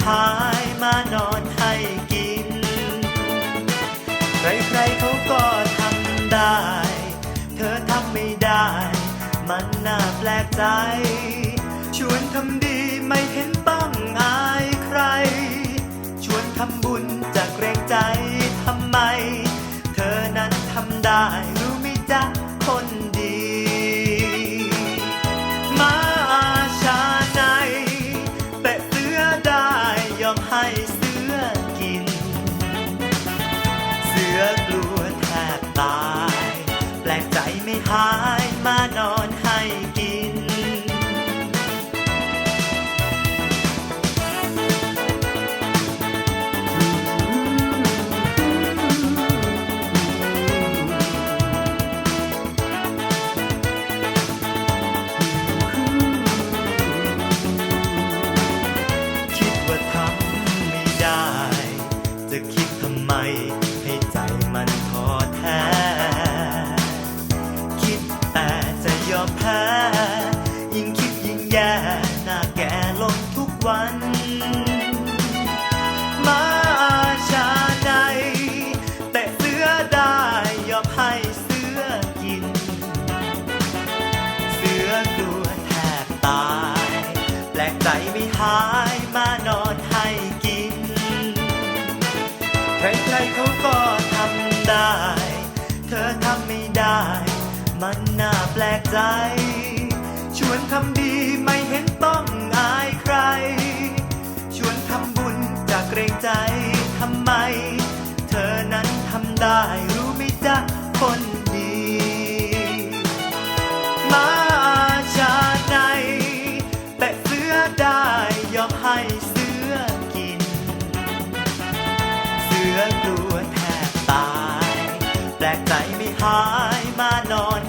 านอนให้กิน ใครๆเขาก็ทำได้ เธอทำไม่ได้ มันน่าแปลกใจ ชวนทำดีไม่เห็นต้องอายใคร ชวนทำบุญจะเกรงใจทำไม เธอนั้นทำได้รู้ไหมจ๊ะ เสือกลัวแทบตาย แปลกใจไม่หายมานอนให้กิน คิดว่าทำไม่ได้ จะคิดทำไม ใจไม่หายมานอนให้กิน ใครๆเขาก็ทำได้ เธอทำไม่ได้ มันน่าแปลกใจ ชวนทำดีไม่เห็นต้องอายใคร ชวนทำบุญจากเกรงใจทำไม เธอนั้นทำได้รู้ไหมจ๊ะคน ใจไม่หายมานอน